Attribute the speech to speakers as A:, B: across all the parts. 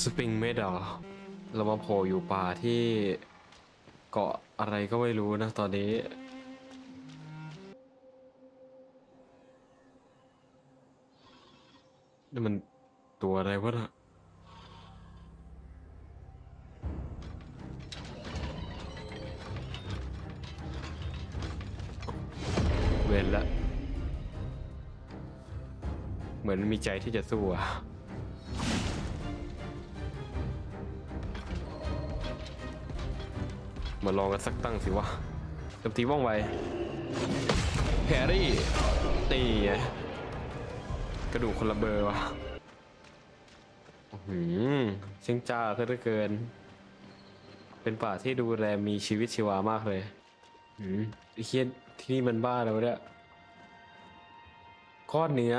A: สปริงเมดเหรอเรามาโผล่อยู่ป่าที่เกาะอะไรก็ไม่รู้นะตอนนี้ นี่มันตัวอะไรวะนะเวนละ เหมือนมีใจที่จะสู้อะ มาลองกันสักตั้งสิวะเต็มทีว่องไวแฮร์รี่ตีกระดูกคนละเบอร์วะหืมชิงจ้าเหลือเกิน เป็นป่าที่ดูแลมีชีวิตชีวามากเลยอืมไอ้เคียที่นี่มันบ้าแล้วเนี่ยก้อนเนื้อ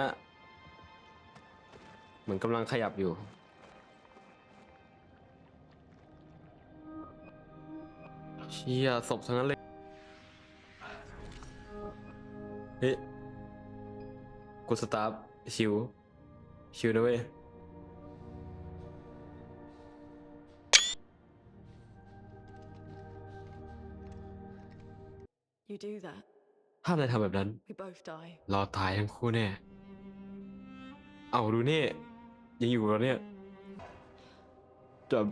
A: เหมือนกำลังขยับอยู่ เชี่ยศพทั้งนั้นเลย เฮ้ยกูสตาร์ฟชิว ชิวนะเว้ย
B: You do that,
A: ถ้านายทำแบบนั้น
B: we both die.
A: รอตายทั้งคู่แน่ เอาดูนี่ ยังอยู่แล้วเนี่ยจับ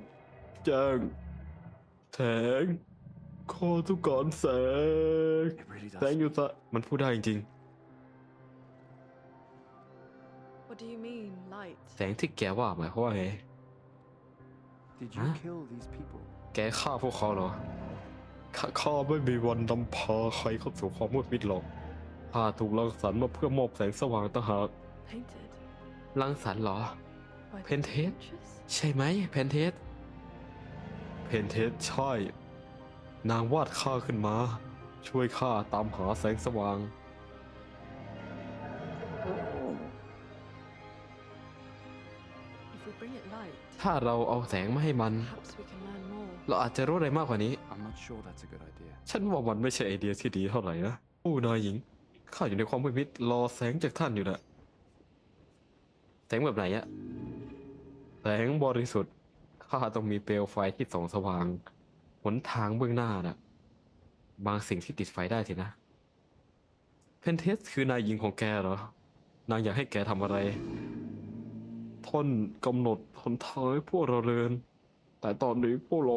A: แจ้งแสง ขอทุกก่อนแสง
C: It really
A: แสง
C: does.
A: อยู่ซะมันพูดได้จริง
B: What do you mean, light?
A: ๆ แสงที่แกว่าหมายความว่าไง
C: Did you
A: Huh?
C: kill these people?
A: แกฆ่าพวกเขาเหรอข้าข้าไม่มีวันนำพาใครเข้าสู่ความมืดมิดหรอกข้าถูกรังสรรค์มาเพื่อมอบแสงสว่างต่างหาก
B: Painted?
A: รังสรรค์เหรอ
B: By
A: Painted?
B: pictures?
A: ใช่ไหม เพนเทส เพนเทสใช่ นางวาดข้าขึ้นมา ช่วยข้าตามหาแสงสว่าง
B: If we bring it light,
A: ถ้าเราเอาแสงมาให้มัน
B: perhaps we can learn more.
A: เราอาจจะรู้อะไรมากกว่านี้
C: I'm not sure that's a good idea.
A: ฉันว่ามันไม่ใช่ไอเดียที่ดีเท่าไหร่นะโอ้นายหญิง ข้าอยู่ในความมืดมิดรอแสงจากท่านอยู่นะแสงแบบไหนอะแสงบริสุทธิ์ ข้าต้องมีเปลวไฟที่ส่องสว่าง หนทางเบื้องหน้าน่ะ บางสิ่งที่ติดไฟได้สินะ เพนเทสคือนายหญิงของแกเหรอ นางอยากให้แกทำอะไรท่านกำหนดหนทางให้พวกเราเดินแต่ตอนนี้พวกเรา